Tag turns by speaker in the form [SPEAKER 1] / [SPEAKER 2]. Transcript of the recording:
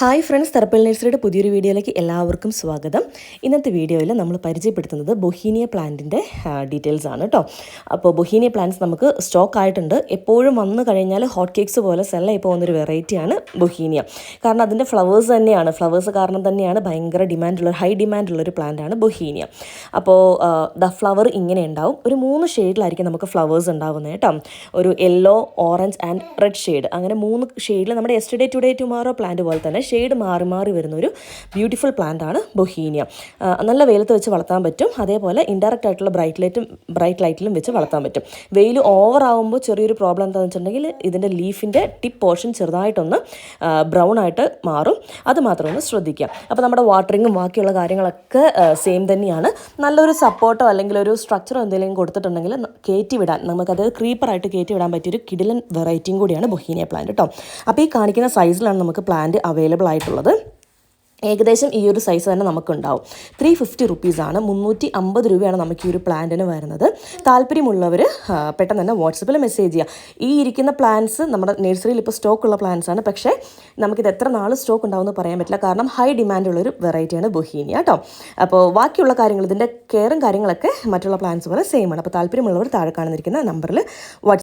[SPEAKER 1] Hi friends തെറപ്പൽ നഴ്സറിയുടെ പുതിയൊരു വീഡിയോയിലേക്ക് എല്ലാവർക്കും സ്വാഗതം. ഇന്നത്തെ വീഡിയോയിൽ നമ്മൾ പരിചയപ്പെടുത്തുന്നത് ബൊഹീനിയ പ്ലാന്റിന്റെ ഡീറ്റെയിൽസ് ആണ് കേട്ടോ അപ്പോൾ ബൊഹീനിയ പ്ലാന്റ്സ് നമുക്ക് സ്റ്റോക്ക് ആയിട്ടുണ്ട്. എപ്പോഴും വന്നു കഴിഞ്ഞാൽ ഹോട്ട് കേക്ക്സ് പോലെ സെല്ലായി പോകുന്നൊരു വെറൈറ്റിയാണ് ബൊഹീനിയ. കാരണം അതിന്റെ ഫ്ലവേഴ്സ് തന്നെയാണ്. ഫ്ലവേഴ്സ് കാരണം തന്നെയാണ് ഭയങ്കര ഡിമാൻഡുള്ള ഹൈ ഡിമാൻഡുള്ളൊരു പ്ലാന്റാണ് ബൊഹീനിയ. അപ്പോൾ ദ ഫ്ലവർ ഇങ്ങനെ ഉണ്ടാവും. ഒരു മൂന്ന് ഷെയ്ഡിലായിരിക്കും നമുക്ക് ഫ്ലവേഴ്സ് ഉണ്ടാവുന്നത് കേട്ടോ ഒരു yellow orange and red shade അങ്ങനെ മൂന്ന് ഷെയ്ഡിൽ നമ്മുടെ എസ്റ്റർഡേ ടുഡേ ടുമാറോ പ്ലാന്റ് പോലെ തന്നെ ഷെയ്ഡ് മാറി മാറി വരുന്ന ഒരു ബ്യൂട്ടിഫുൾ പ്ലാന്റ് ആണ് ബൊഹീനിയ. നല്ല വെയിലത്ത് വെച്ച് വളർത്താൻ പറ്റും. അതേപോലെ ഇൻഡയറക്റ്റ് ആയിട്ടുള്ള ബ്രൈറ്റ് ലൈറ്റും ബ്രൈറ്റ് ലൈറ്റിലും വെച്ച് വളർത്താൻ പറ്റും. വെയിൽ ഓവർ ആകുമ്പോൾ ചെറിയൊരു പ്രോബ്ലം എന്താണെന്ന് വെച്ചിട്ടുണ്ടെങ്കിൽ ഇതിന്റെ ലീഫിന്റെ ടിപ്പ് പോർഷൻ ചെറുതായിട്ടൊന്ന് ബ്രൗൺ ആയിട്ട് മാറും. അത് മാത്രം ഒന്ന് ശ്രദ്ധിക്കുക. അപ്പോൾ നമ്മുടെ വാട്ടറിങ്ങും ബാക്കിയുള്ള കാര്യങ്ങളൊക്കെ സെയിം തന്നെയാണ്. നല്ലൊരു സപ്പോർട്ടോ അല്ലെങ്കിൽ ഒരു സ്ട്രക്ചറോ എന്തെങ്കിലും കൊടുത്തിട്ടുണ്ടെങ്കിൽ കയറ്റി വിടാൻ നമുക്കത് ക്രീപ്പറായിട്ട് കയറ്റി വിടാൻ പറ്റിയൊരു കിടിലൻ വെറൈറ്റിയും കൂടിയാണ് ബൊഹീനിയ പ്ലാന്റ് കേട്ടോ അപ്പോൾ ഈ കാണിക്കുന്ന സൈസിലാണ് നമുക്ക് പ്ലാന്റ് അവൈലബിൾ ആയിട്ടുള്ളത്. ഏകദേശം ഈ ഒരു സൈസ് തന്നെ നമുക്കുണ്ടാവും. ത്രീ ഫിഫ്റ്റി റുപ്പീസാണ് മുന്നൂറ്റി അമ്പത് രൂപയാണ് നമുക്ക് ഈ ഒരു പ്ലാന്റിന് വരുന്നത്. താല്പര്യമുള്ളവർ പെട്ടെന്ന് തന്നെ വാട്സപ്പിൽ മെസ്സേജ് ചെയ്യുക ഈ ഇരിക്കുന്ന പ്ലാന്റ്സ് നമ്മുടെ നഴ്സറിയിൽ ഇപ്പോൾ സ്റ്റോക്ക് ഉള്ള പ്ലാന്റ്സ് ആണ്. പക്ഷേ നമുക്കിത് എത്ര നാൾ സ്റ്റോക്ക് ഉണ്ടാവുമെന്ന് പറയാൻ പറ്റില്ല. കാരണം ഹൈ ഡിമാൻഡ് ഉള്ളൊരു വെറൈറ്റിയാണ് ബൊഹീനിയ കേട്ടോ അപ്പോൾ ബാക്കിയുള്ള കാര്യങ്ങൾ ഇതിന്റെ കെയറും കാര്യങ്ങളൊക്കെ മറ്റുള്ള പ്ലാന്റ്സ് പോലെ സെയിം ആണ്. അപ്പോൾ താല്പര്യമുള്ളവർ താഴെ കാണുന്നിരിക്കുന്ന നമ്പറിൽ വാട്സ്